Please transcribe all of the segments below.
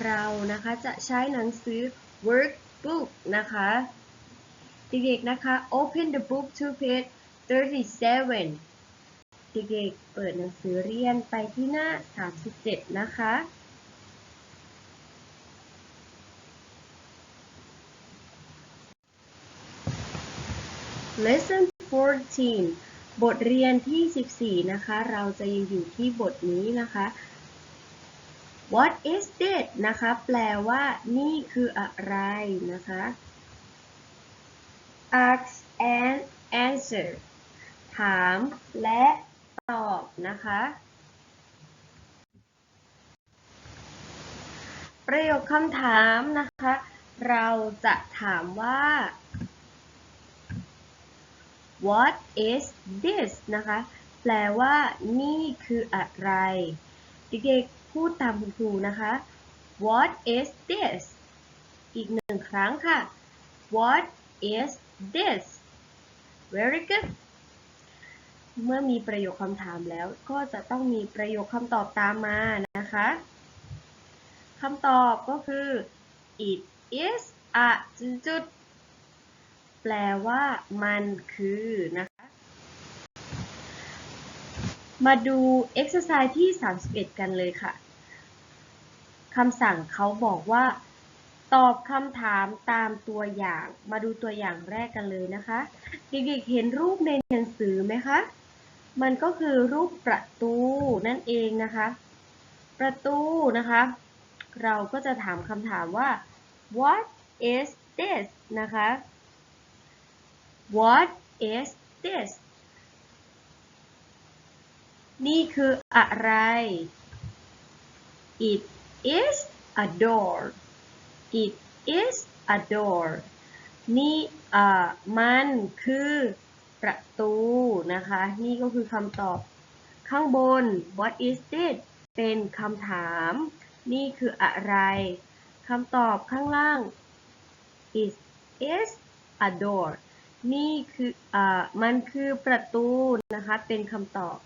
เรานะคะจะใช้หนังสือ workbook นะคะเด็กๆนะคะ open the book to page 37เด็กๆเปิดหนังสือเรียนไปที่หน้า 37 นะคะ Lesson 14 บทเรียนที่ 14 นะคะ เราจะยังอยู่ที่บทนี้นะคะ What is this นะคะ แปลว่านี่คืออะไรนะคะ ask and answer ถามและตอบนะคะ ประโยคคำถามนะคะ เราจะถามว่า What is this นะคะ แปลว่านี่คืออะไร เด็กๆ พูดตามคุณครูนะคะ What is this อีกหนึ่งครั้งค่ะ What is this very good เมื่อมีประโยคคำถามแล้วก็จะต้องมีประโยคคำตอบตามมานะคะคำตอบก็คือ it is a จุดแปลว่ามันคือนะคะ มาดู exercise ที่ 31 กันเลยค่ะ คำสั่งเขาบอกว่า ตอบคำถามตามตัวอย่าง มาดูตัวอย่างแรกกันเลยนะคะ เด็กๆเห็นรูปในหนังสือไหมคะ มันก็คือรูปประตูนั่นเองนะคะ ประตูนะคะ เราก็จะถามคำถามว่า what is this นะคะ what is this นี่คืออะไร it is a door it is a door นี่อ่ามันคือประตูนะคะ นี่ก็คือคำตอบข้างบน what is it เป็นคำถาม นี่คืออะไรคำตอบข้างล่าง it is a door นี่คืออ่ามันคือประตูนะคะ เป็นคำตอบ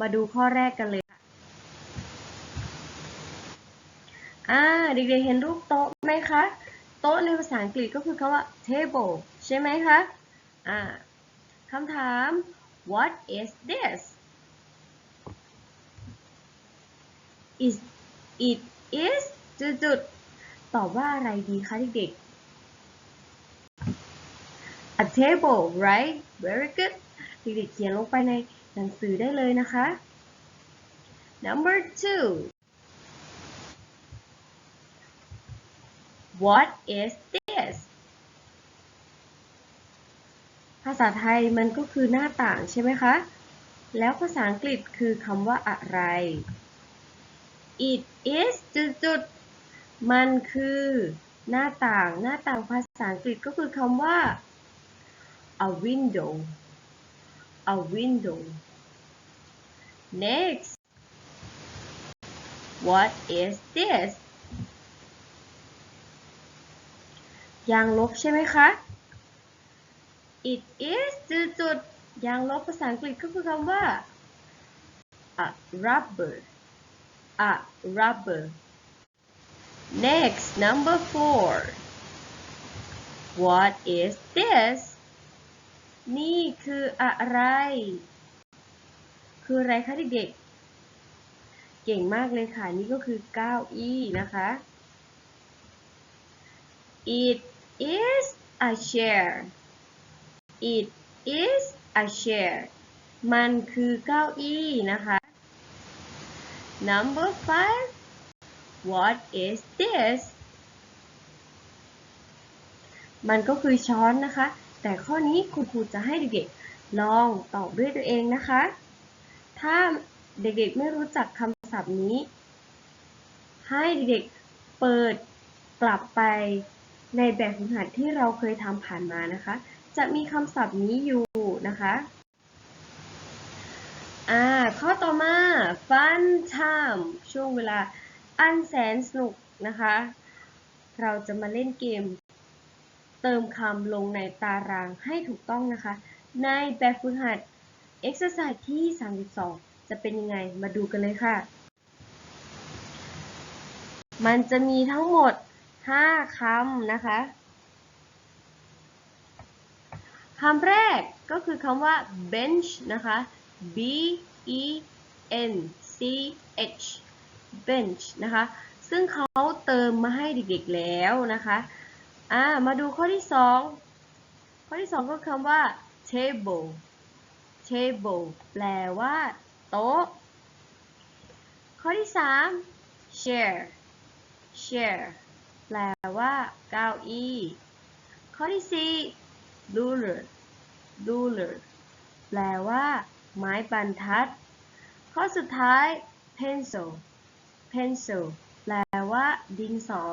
มาดูข้อแรกกันเลยค่ะอ่าเด็กๆเห็นรูปโต๊ะไหมคะ โต๊ะในภาษาอังกฤษก็คือคำว่า table ใช่ไหมคะอ่าคำถาม what is this is it is จุดๆตอบว่าอะไรดีคะเด็กๆ a table right very good เด็กๆเขียนลงไปใน หนังสือได้เลยนะคะ number two what is this ภาษาไทยมันก็คือหน้าต่างใช่ไหมคะ แล้วภาษาอังกฤษคือคำว่าอะไร it is จุดๆมันคือหน้าต่าง หน้าต่างภาษาอังกฤษก็คือคำว่า a window a window next what is this ยางลบใช่ไหมคะ it is จุดๆยางลบภาษาอังกฤษก็คือคำว่า a rubber a rubber next number four what is this นี่คืออะไร คืออะไรคะเด็กๆ เก่งมากเลยค่ะ นี่ก็คือเก้าอี้นะคะ it is a chair it is a chair มันคือเก้าอี้นะคะ number five what is this มันก็คือช้อนนะคะ แต่ข้อนี้คุณครูจะให้เด็กๆ ลองตอบด้วยตัวเองนะคะ ถ้าเด็กๆไม่รู้จักคำศัพท์นี้ ให้เด็กๆเปิดกลับไปในแบบฝึกหัดที่เราเคยทำผ่านมานะคะ จะมีคำศัพท์นี้อยู่นะคะอ่าข้อต่อมา fun time ช่วงเวลาอันแสนสนุกนะคะ เราจะมาเล่นเกม เติมคำลงในตารางให้ถูกต้องนะคะ ในแบบฝึกหัด exercise ที่ 32 จะเป็นยังไงมาดูกันเลยค่ะ มันจะมีทั้งหมด 5คำนะคะคำแรกก็คือคำว่า bench นะคะ b e n c h bench นะคะ ซึ่งเขาเติมมาให้เด็กๆแล้วนะคะ อ่ามาดูข้อที่2ข้อที่2ก็คำว่า table table แปลว่าโต๊ะ ข้อที่3 chair chair แปลว่าเก้าอี้ ข้อที่4 ruler ruler แปลว่า ไม้บรรทัด ข้อสุดท้าย pencil pencil แปลว่า ดินสอ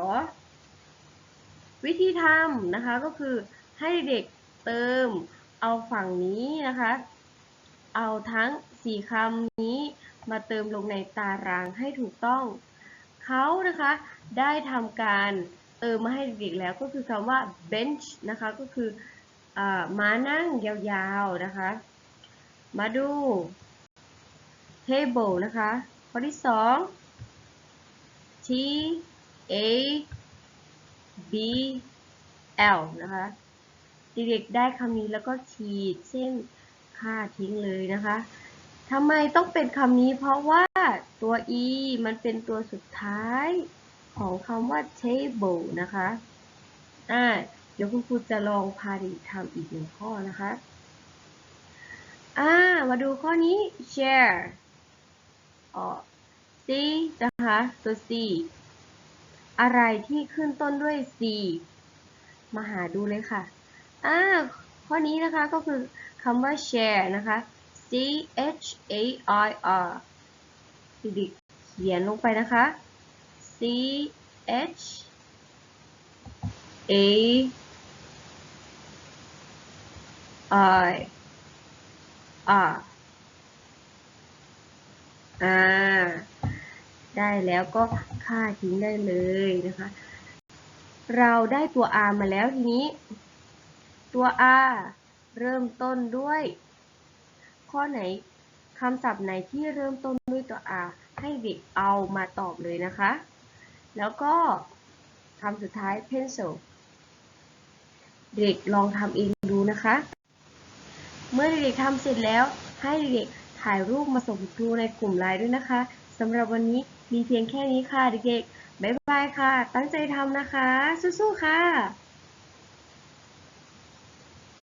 วิธีทำนะคะก็คือให้เด็กเติมเอาฝั่งนี้นะคะ เอาทั้งสี่คำนี้มาเติมลงในตารางให้ถูกต้อง เขานะคะได้ทำการเติมมาให้เด็กๆแล้วก็คือคำว่า bench นะคะ ก็คืออม้านั่งยาวๆนะคะ มาดู table นะคะ ข้อที่สอง T A B L นะคะเด็กๆได้คำนี้แล้วก็ขีดเส้นค่าทิ้งเลยนะคะทำไมต้องเป็นคำนี้เพราะว่าตัว e มันเป็นตัวสุดท้ายของคำว่า table นะคะ อ่า เดี๋ยวคุณครูจะลองพาเด็กทำอีกหนึ่งข้อนะคะ อ่า มาดูข้อนี้ share อ๋อ C นะคะ ตัว C อะไรที่ขึ้นต้นด้วย C มาหาดูเลยค่ะอ่าข้อนี้นะคะก็คือคำว่า share นะคะ C H A I R ดิกเขียนลงไปนะคะ C H A I R อ่า ได้แล้วก็ค่าทิ้งได้เลยนะคะ เราได้ตัว r มาแล้วทีนี้ ตัว r เริ่มต้นด้วย ข้อไหนคำศัพท์ไหนที่เริ่มต้นด้วยตัว r ให้เด็กเอามาตอบเลยนะคะ แล้วก็คำสุดท้าย pencil เด็กลองทำเองดูนะคะ เมื่อเด็กทำเสร็จแล้วให้เด็กถ่ายรูปมาส่งครูในกลุ่มไลน์ด้วยนะคะสำหรับวันนี้ มีเพียงแค่นี้ค่ะเด็กๆ บ๊ายบายค่ะ ตั้งใจทำนะคะ สู้ๆ ค่ะ